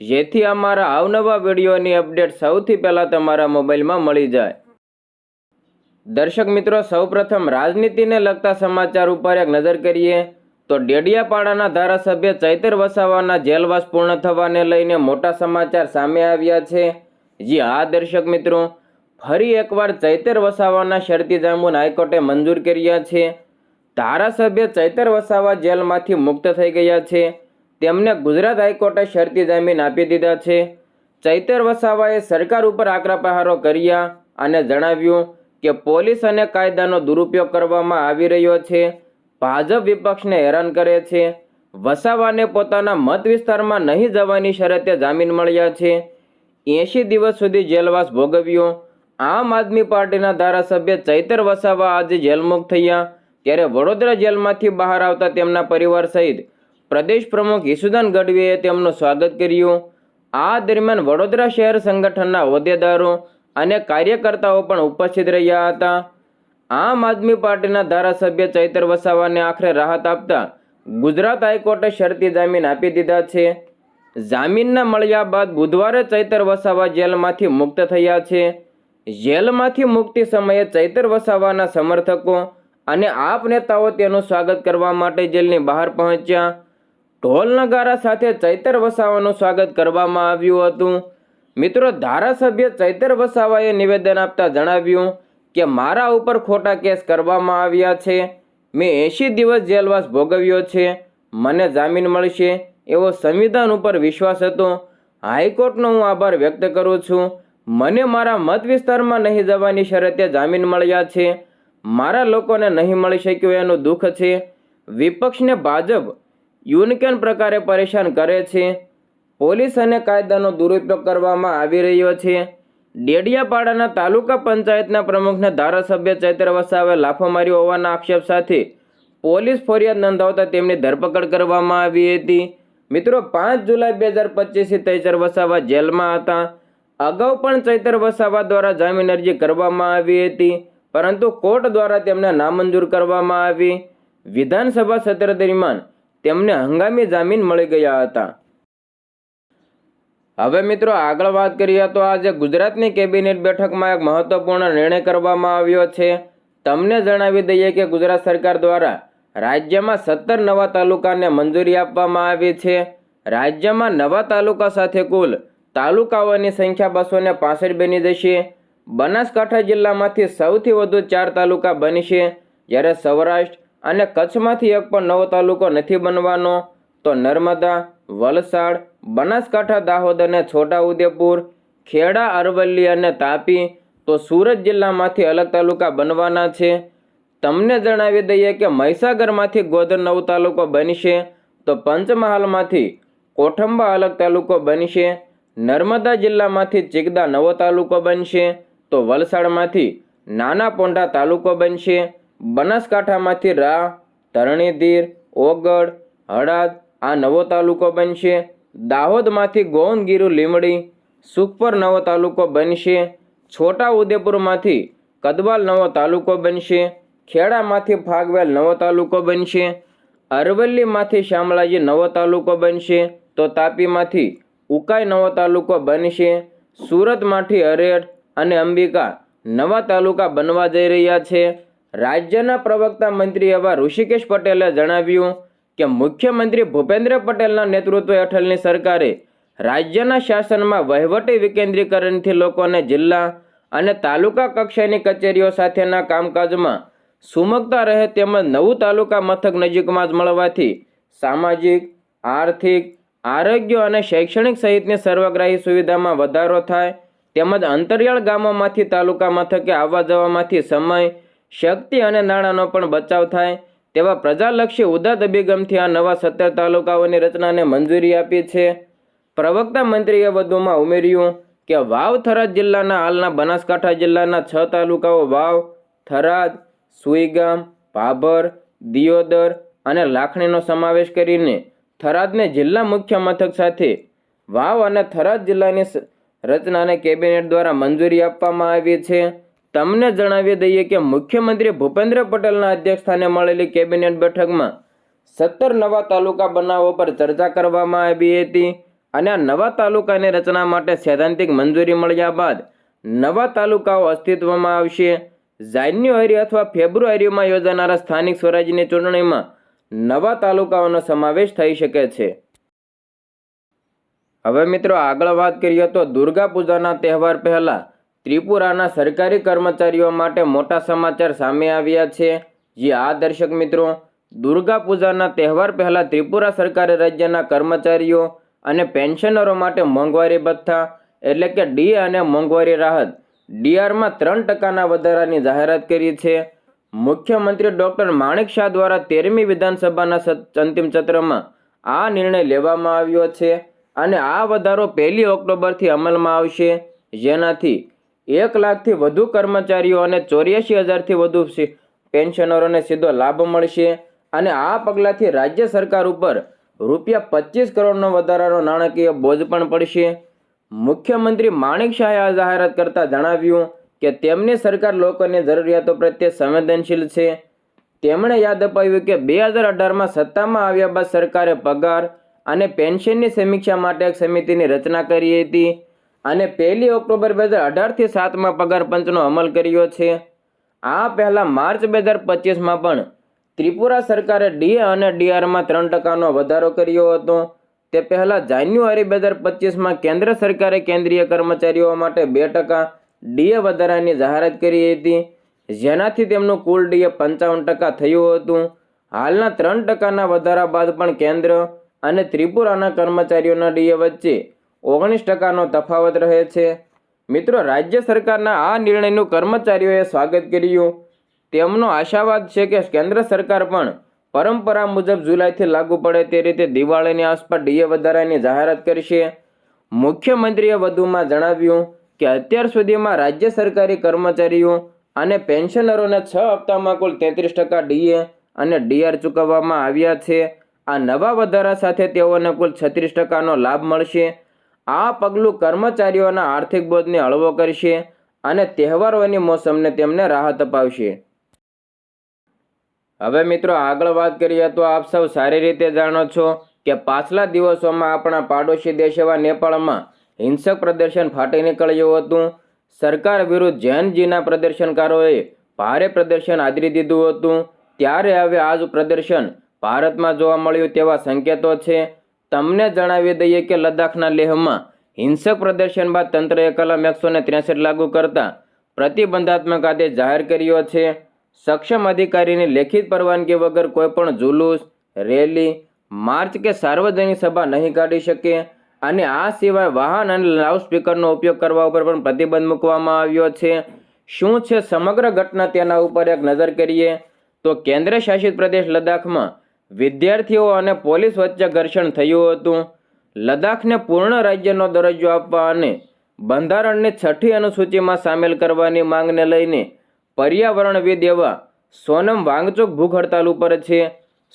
જેથી અમારા અવનવા વિડીયોની અપડેટ સૌથી પહેલાં તમારા મોબાઈલમાં મળી જાય. દર્શક મિત્રો, સૌપ્રથમ રાજનીતિને લગતા સમાચાર ઉપર એક નજર કરીએ, તો ડેડિયાપાડાના ધારાસભ્ય ચૈતર વસાવાના જેલવાસ પૂર્ણ થવાને લઈને મોટા સમાચાર સામે આવ્યા છે. જી હા, દર્શક મિત્રો, ફરી એકવાર ચૈતર વસાવાના શરતી જામીન હાઈકોર્ટે મંજૂર કર્યા છે. ધારાસભ્ય ચૈતર વસાવા જેલમાંથી મુક્ત થઈ ગયા છે. તેમને ગુજરાત હાઈકોર્ટે શરતી જામીન આપી દીધા છે. ચૈતર વસાવાએ સરકાર ઉપર આકરા પ્રહારો કર્યા અને જણાવ્યું કે પોલીસ અને કાયદાનો દુરુપયોગ કરવામાં આવી રહ્યો છે. ભાજપ વિપક્ષને હેરાન કરે છે. વસાવાને પોતાના મત વિસ્તારમાં નહીં જવાની શરતે જામીન મળ્યા છે. એંશી દિવસ સુધી જેલવાસ ભોગવ્યો. આમ આદમી પાર્ટીના ધારાસભ્ય ચૈતર વસાવા આજે જેલમુક્ત થયા. ત્યારે વડોદરા જેલમાંથી બહાર આવતા તેમના પરિવાર સહિત પ્રદેશ પ્રમુખ યશુદાન ગઢવીએ તેમનું સ્વાગત કર્યું. આ દરમિયાન વડોદરા શહેર સંગઠનના હોદ્દેદારો અને કાર્યકર્તાઓ પણ ઉપસ્થિત રહ્યા હતા. આમ આદમી પાર્ટીના ધારાસભ્ય ચૈતર વસાવાને આખરે રાહત આપતા ગુજરાત હાઈકોર્ટે શરતી જામીન આપી દીધા છે. જામીનના મળ્યા બાદ બુધવારે ચૈતર વસાવા જેલમાંથી મુક્ત થયા છે. જેલમાંથી મુક્તિ સમયે ચૈતર વસાવાના સમર્થકો અને આપ નેતાઓ તેનું સ્વાગત કરવા માટે જેલની બહાર પહોંચ્યા. ઢોલ નગારા સાથે ચૈતર વસાવાનું સ્વાગત કરવામાં આવ્યું હતું. મિત્રો, ધારાસભ્ય ચૈતર વસાવાએ નિવેદન આપતા જણાવ્યું કે, મારા ઉપર ખોટા કેસ કરવામાં આવ્યા છે. મેં એંશી દિવસ જેલવાસ ભોગવ્યો છે. મને જામીન મળશે. એવો સંવિધાન ઉપર વિશ્વાસ હતો. હાઈકોર્ટનો હું આભાર વ્યક્ત કરું છું. મને મારા મત વિસ્તારમાં નહીં જવાની શરતે જામીન મળ્યા છે. મારા લોકોને નહીં મળી શક્યું એનું દુઃખ છે. વિપક્ષને ભાજપ યુનિકેન પ્રકારે પરેશાન કરે છે. પોલીસ અને કાયદાનો દુરુપયોગ કરવામાં આવી રહ્યો છે. ડેડિયાપાડાના તાલુકા પંચાયતના પ્રમુખને ધારાસભ્ય ચૈત્ર વસાવે લાફો માર્યો હોવાના આક્ષેપ સાથે પોલીસ ફરિયાદ નોંધાવતા તેમની ધરપકડ કરવામાં આવી હતી. મિત્રો, પાંચ જુલાઈ બે હજાર પચીસથી ચૈતર વસાવા જેલમાં હતા. અગાઉ પણ ચૈતર વસાવા દ્વારા જામીન અરજી કરવામાં આવી હતી, પરંતુ કોર્ટ દ્વારા તેમને નામંજૂર કરવામાં આવી. વિધાનસભા સત્ર દરમિયાન તેમને હંગામી જામીન મળી ગયા હતા. હવે મિત્રો આગળ વાત કરીએ તો આજે ગુજરાતની કેબિનેટ બેઠકમાં એક મહત્વપૂર્ણ નિર્ણય કરવામાં આવ્યો છે. તમને જણાવી દઈએ કે ગુજરાત સરકાર દ્વારા રાજ્યમાં સત્તર નવા તાલુકાને મંજૂરી આપવામાં આવી છે. રાજ્યમાં નવા તાલુકા સાથે કુલ તાલુકાઓની સંખ્યા બસો ને પાસઠ બની જશે. બનાસકાંઠા જિલ્લામાંથી સૌથી વધુ ચાર તાલુકા બનશે. જ્યારે સૌરાષ્ટ્ર અને કચ્છમાંથી એક પણ નવો તાલુકો નથી બનવાનો, તો નર્મદા, વલસાડ, બનાસકાંઠા, દાહોદ અને છોટાઉદેપુર, ખેડા, અરવલ્લી અને તાપી, તો સુરત જિલ્લામાંથી અલગ તાલુકા બનવાના છે. તમને જણાવી દઈએ કે મહીસાગરમાંથી ગોધર નવ તાલુકો બનશે, તો પંચમહાલમાંથી કોઠંબા અલગ તાલુકો બનશે, નર્મદા જિલ્લામાંથી ચિકદા નવો તાલુકો બનશે, તો વલસાડમાંથી નાના પોંઢા તાલુકો બનશે બનાસકાંઠામાંથી રા ધરણીધીર ઓગળ, હળાદ, આ નવો તાલુકો બનશે. દાહોદમાંથી ગોંદગીરુ લીમડી, સુખપર નવો તાલુકો બનશે. છોટા ઉદેપુરમાંથી કદવાલ નવો તાલુકો બનશે. ખેડામાંથી ફાગવેલ નવો તાલુકો બનશે. અરવલ્લીમાંથી શામળાજી નવો તાલુકો બનશે. તો તાપીમાંથી ઉકાઈ નવો તાલુકો બનશે. સુરતમાંથી અરેઠ અને અંબિકા નવા તાલુકા બનવા જઈ રહ્યા છે. રાજ્યના પ્રવક્તા મંત્રી એવા ઋષિકેશ પટેલે જણાવ્યું કે મુખ્યમંત્રી ભૂપેન્દ્ર પટેલના નેતૃત્વ હેઠળની સરકારે રાજ્યના શાસનમાં વહીવટી વિકેન્દ્રીકરણથી લોકોને જિલ્લા અને તાલુકા કક્ષાની કચેરીઓ સાથેના કામકાજમાં સુમગતા રહે તેમજ નવું તાલુકા મથક નજીકમાં જ મળવાથી સામાજિક, આર્થિક, આરોગ્ય અને શૈક્ષણિક સહિતની સર્વગ્રાહી સુવિધામાં વધારો થાય તેમજ અંતરિયાળ ગામોમાંથી તાલુકા મથકે આવવા જવામાંથી સમય શક્તિ અને નાણાંનો પણ બચાવ થાય તેવા પ્રજાલક્ષી ઉદાત અભિગમથી આ નવા સત્તર તાલુકાઓની રચનાને મંજૂરી આપી છે. પ્રવક્તા મંત્રીએ વધુમાં ઉમેર્યું કે વાવ થરાદ જિલ્લાના હાલના બનાસકાંઠા જિલ્લાના છ તાલુકાઓ વાવ, થરાદ, સુઈગામ, ભાભર, દિયોદર અને લાખણીનો સમાવેશ કરીને થરાદને જિલ્લા મુખ્ય મથક સાથે વાવ અને થરાદ જિલ્લાની રચનાને કેબિનેટ દ્વારા મંજૂરી આપવામાં આવી છે. તમને જણાવી દઈએ કે મુખ્યમંત્રી ભૂપેન્દ્ર પટેલના અધ્યક્ષસ્થાને મળેલી કેબિનેટ બેઠકમાં સત્તર નવા તાલુકા બનાવવા પર ચર્ચા કરવામાં આવી હતી અને આ નવા તાલુકાની રચના માટે સૈદ્ધાંતિક મંજૂરી મળ્યા બાદ નવા તાલુકાઓ અસ્તિત્વમાં આવશે. જાન્યુઆરી અથવા ફેબ્રુઆરીમાં યોજાનારા સ્થાનિક સ્વરાજ્યની ચૂંટણીમાં નવા તાલુકાઓનો સમાવેશ થઈ શકે છે. હવે મિત્રો આગળ વાત કરીએ તો દુર્ગા પૂજાના તહેવાર પહેલા ત્રિપુરાના સરકારી કર્મચારીઓ માટે મોટા સમાચાર સામે આવ્યા છે. જે આ દર્શક મિત્રો, દુર્ગા પૂજાના તહેવાર પહેલાં ત્રિપુરા સરકારે રાજ્યના કર્મચારીઓ અને પેન્શનરો માટે મોંઘવારી ભથ્થા, એટલે કે ડી અને મોંઘવારી રાહત, ડીઆરમાં ત્રણ ટકાના વધારાની જાહેરાત કરી છે. મુખ્યમંત્રી ડૉક્ટર માણેક શાહ દ્વારા તેરમી વિધાનસભાના અંતિમ સત્રમાં આ નિર્ણય લેવામાં આવ્યો છે અને આ વધારો પહેલી ઓક્ટોબરથી અમલમાં આવશે. જેનાથી એક લાખથી વધુ કર્મચારીઓ અને ચોર્યાસી હજારથી વધુ પેન્શનરોને સીધો લાભ મળશે. અને આ પગલાંથી રાજ્ય સરકાર ઉપર રૂપિયા પચીસ કરોડનો વધારાનો નાણાકીય બોજ પણ પડશે. મુખ્યમંત્રી માણેક શાહે આ જાહેરાત કરતાં જણાવ્યું કે તેમની સરકાર લોકોની જરૂરિયાતો પ્રત્યે સંવેદનશીલ છે. તેમણે યાદ અપાવ્યું કે બે હજાર અઢારમાં સત્તામાં આવ્યા બાદ સરકારે પગાર અને પેન્શનની સમીક્ષા માટે એક સમિતિની રચના કરી હતી. અને પહેલી ઓક્ટોબર બે હજાર અઢારથી સાતમાં પગાર પંચનો અમલ કર્યો છે. આ પહેલાં માર્ચ બે હજાર પચીસમાં પણ ત્રિપુરા સરકારે ડીએ અને ડીઆરમાં ત્રણ ટકાનો વધારો કર્યો હતો. તે પહેલાં જાન્યુઆરી બે હજાર પચીસમાં કેન્દ્ર સરકારે કેન્દ્રીય કર્મચારીઓ માટે બે ટકા ડીએ વધારાની જાહેરાત કરી હતી. જેનાથી તેમનું કુલ ડીએ પંચાવન ટકા થયું હતું. હાલના ત્રણ ટકાના વધારા બાદ પણ કેન્દ્ર અને ત્રિપુરાના કર્મચારીઓના ડીએ વચ્ચે ઓગણીસ ટકાનો તફાવત રહે છે. મિત્રો, રાજ્ય સરકારના આ નિર્ણયનું કર્મચારીઓએ સ્વાગત કર્યું. તેમનો આશાવાદ છે કે કેન્દ્ર સરકાર પણ પરંપરા મુજબ જુલાઈથી લાગુ પડે તે રીતે દિવાળીની આસપાસ ડીએ વધારાની જાહેરાત કરશે. મુખ્યમંત્રીએ વધુમાં જણાવ્યું કે અત્યાર સુધીમાં રાજ્ય સરકારી કર્મચારીઓ અને પેન્શનરોને છ હપ્તામાં કુલ તેત્રીસ ટકા ડીએ અને ડીઆર ચૂકવવામાં આવ્યા છે. આ નવા વધારા સાથે તેઓને કુલ છત્રીસ ટકાનો લાભ મળશે. આ પગલું કર્મચારીઓના આર્થિક બોધને હળવો કરશે અને તહેવારોની મોસમને તેમને રાહત અપાવશે. હવે મિત્રો આગળ વાત કરીએ તો આપ સૌ સારી રીતે જાણો છો કે પાછલા દિવસોમાં આપણા પાડોશી દેશ એવા નેપાળમાં હિંસક પ્રદર્શન ફાટી નીકળ્યું હતું. સરકાર વિરુદ્ધ જૈનજીના પ્રદર્શનકારોએ ભારે પ્રદર્શન આદરી દીધું હતું. ત્યારે હવે આજ પ્રદર્શન ભારતમાં જોવા મળ્યું તેવા સંકેતો છે. તમને જણાવી દઈએ કે લદ્દાખના લેહમાં હિંસક પ્રદર્શન બાદ તંત્રએ કલમ એકસો ને ત્રેસઠ લાગુ કરતા પ્રતિબંધાત્મક આદેશ જાહેર કર્યો છે. સક્ષમ અધિકારીની લેખિત પરવાનગી વગર કોઈપણ જુલુસ, રેલી, માર્ચ કે સાર્વજનિક સભા નહીં કાઢી શકે અને આ સિવાય વાહન અને લાઉડસ્પીકરનો ઉપયોગ કરવા ઉપર પણ પ્રતિબંધ મૂકવામાં આવ્યો છે. શું છે સમગ્ર ઘટના તેના ઉપર એક નજર કરીએ? તો કેન્દ્ર શાસિત પ્રદેશ લદ્દાખમાં વિદ્યાર્થીઓ અને પોલીસ વચ્ચે ઘર્ષણ થયું હતું. લદ્દાખને પૂર્ણ રાજ્યનો દરજ્જો આપવા અને બંધારણની છઠ્ઠી અનુસૂચિમાં સામેલ કરવાની માંગને લઈને પર્યાવરણવિદ એવા સોનમ વાંગચોક ભૂખ હડતાલ ઉપર છે.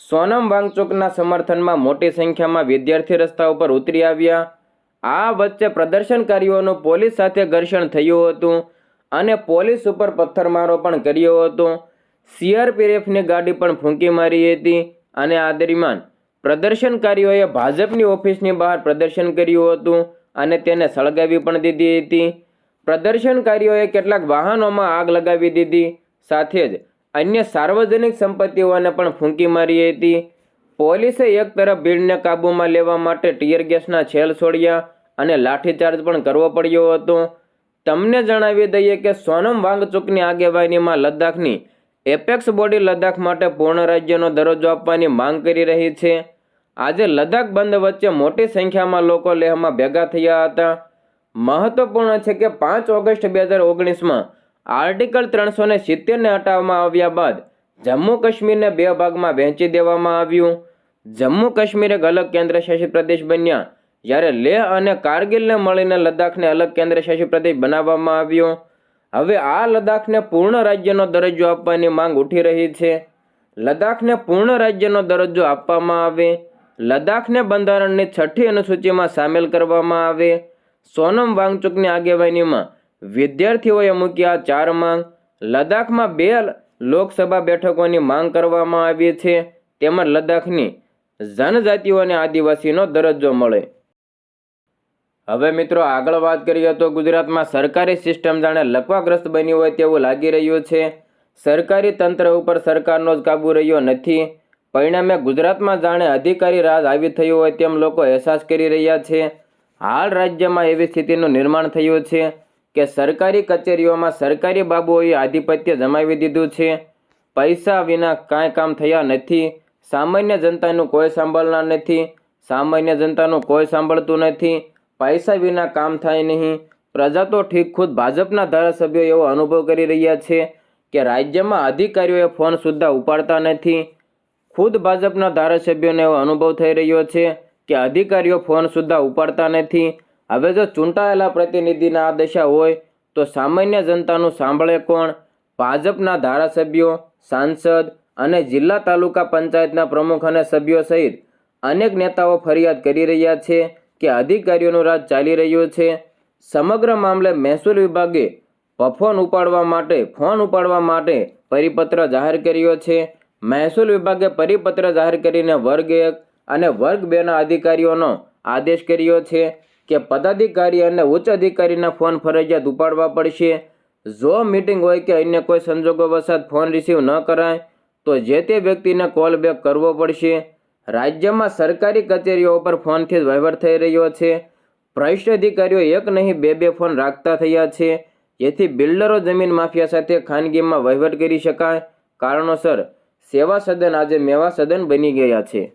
સોનમ વાંગચોકના સમર્થનમાં મોટી સંખ્યામાં વિદ્યાર્થી રસ્તા ઉપર ઉતરી આવ્યા. આ વચ્ચે પ્રદર્શનકારીઓનું પોલીસ સાથે ઘર્ષણ થયું હતું અને પોલીસ ઉપર પથ્થરમારો પણ કર્યો હતો. સીઆરપીએફની ગાડી પણ ફૂંકી મારી હતી. અને આ દરમિયાન પ્રદર્શનકારીઓએ ભાજપની ઓફિસની બહાર પ્રદર્શન કર્યું હતું અને તેને સળગાવી પણ દીધી હતી. પ્રદર્શનકારીઓએ કેટલાક વાહનોમાં આગ લગાવી દીધી, સાથે જ અન્ય સાર્વજનિક સંપત્તિઓને પણ ફૂંકી મારી હતી. પોલીસે એક તરફ ભીડને કાબૂમાં લેવા માટે ટીયર ગેસના છેલ છોડ્યા અને લાઠીચાર્જ પણ કરવો પડ્યો હતો. તમને જણાવી દઈએ કે સોનમ વાંગચુકની આગેવાનીમાં લદ્દાખની એપેક્સ બોડી લદ્દાખ માટે પૂર્ણ રાજ્યનો દરજ્જો આપવાની માંગ કરી રહી છે. આજે લદ્દાખ બંધ વચ્ચે મોટી સંખ્યામાં લોકો લેહમાં ભેગા થયા હતા. મહત્વપૂર્ણ છે કે પાંચ ઓગસ્ટ બે હજાર ઓગણીસમાં આર્ટિકલ ત્રણસો ને સિત્તેરને હટાવવામાં આવ્યા બાદ જમ્મુ કાશ્મીરને બે ભાગમાં વહેંચી દેવામાં આવ્યું. જમ્મુ કાશ્મીર એક અલગ કેન્દ્ર શાસિત પ્રદેશ બન્યા, જ્યારે લેહ અને કારગિલને મળીને લદ્દાખને અલગ કેન્દ્ર શાસિત પ્રદેશ બનાવવામાં આવ્યો. હવે આ લદ્દાખને પૂર્ણ રાજ્યનો દરજ્જો આપવાની માંગ ઉઠી રહી છે. લદ્દાખને પૂર્ણ રાજ્યનો દરજ્જો આપવામાં આવે. લદ્દાખને બંધારણની છઠ્ઠી અનુસૂચિમાં સામેલ કરવામાં આવે. સોનમ વાંગચુકની આગેવાનીમાં વિદ્યાર્થીઓએ મૂકી આ ચાર માંગ. લદ્દાખમાં બે લોકસભા બેઠકોની માંગ કરવામાં આવી છે. તેમજ લદ્દાખની જનજાતિઓને આદિવાસીનો દરજ્જો મળે. હવે મિત્રો આગળ વાત કરીએ તો ગુજરાતમાં સરકારી સિસ્ટમ જાણે લકવાગ્રસ્ત બની હોય તેવું લાગી રહ્યું છે. સરકારી તંત્ર ઉપર સરકારનો જ કાબુ રહ્યો નથી. પરિણામે ગુજરાતમાં જાણે અધિકારી રાજ આવી થયું હોય તેમ લોકો અહેસાસ કરી રહ્યા છે. હાલ રાજ્યમાં એવી સ્થિતિનું નિર્માણ થયું છે કે સરકારી કચેરીઓમાં સરકારી બાબુઓએ આધિપત્ય જમાવી દીધું છે. પૈસા વિના કાંઈ કામ થયા નથી. સામાન્ય જનતાનું કોઈ સાંભળનાર નથી. સામાન્ય જનતાનું કોઈ સાંભળતું નથી. પૈસા વિના કામ થાય નહીં. પ્રજા તો ઠીક ખુદ ભાજપના ધારાસભ્યો એવો અનુભવ કરી રહ્યા છે કે રાજ્યમાં અધિકારીઓએ ફોન સુદ્ધા ઉપાડતા નથી. ખુદ ભાજપના ધારાસભ્યોને એવો અનુભવ થઈ રહ્યો છે કે અધિકારીઓ ફોન સુદ્ધા ઉપાડતા નથી. હવે જો ચૂંટાયેલા પ્રતિનિધિના આ દશા હોય તો સામાન્ય જનતાનું સાંભળે કોણ? ભાજપના ધારાસભ્યો, સાંસદ અને જિલ્લા તાલુકા પંચાયતના પ્રમુખ અને સભ્યો સહિત અનેક નેતાઓ ફરિયાદ કરી રહ્યા છે. કે અધિકારીઓનો રાજ ચાલી રહ્યો છે. સમગ્ર મામલે મહેસૂલ વિભાગે ફોન ઉપાડવા માટે, ફોન ઉપાડવા માટે પરિપત્ર જાહેર કર્યો છે. મહેસૂલ વિભાગે પરિપત્ર જાહેર કરીને વર્ગ એક અને વર્ગ બેના અધિકારીઓનો આદેશ કર્યો છે કે પદાધિકારી અને ઉચ્ચ અધિકારીના ફોન ફરજિયાત ઉપાડવા પડશે. જો મીટિંગ હોય કે અન્ય કોઈ સંજોગો વસાત ફોન રિસીવ ન કરાય, તો જે તે વ્યક્તિને કોલ બેક કરવો પડશે. રાજ્યમાં સરકારી કચેરીઓ પર ફોનથી વહીવટ થઈ રહ્યો છે. ભ્રષ્ટ અધિકારીઓ એક નહીં, બે બે ફોન રાખતા થયા છે. જેથી બિલ્ડરો જમીન માફિયા સાથે ખાનગીમાં વહીવટ કરી શકાય. કારણોસર સેવા સદન આજે મેવા સદન બની ગયા છે.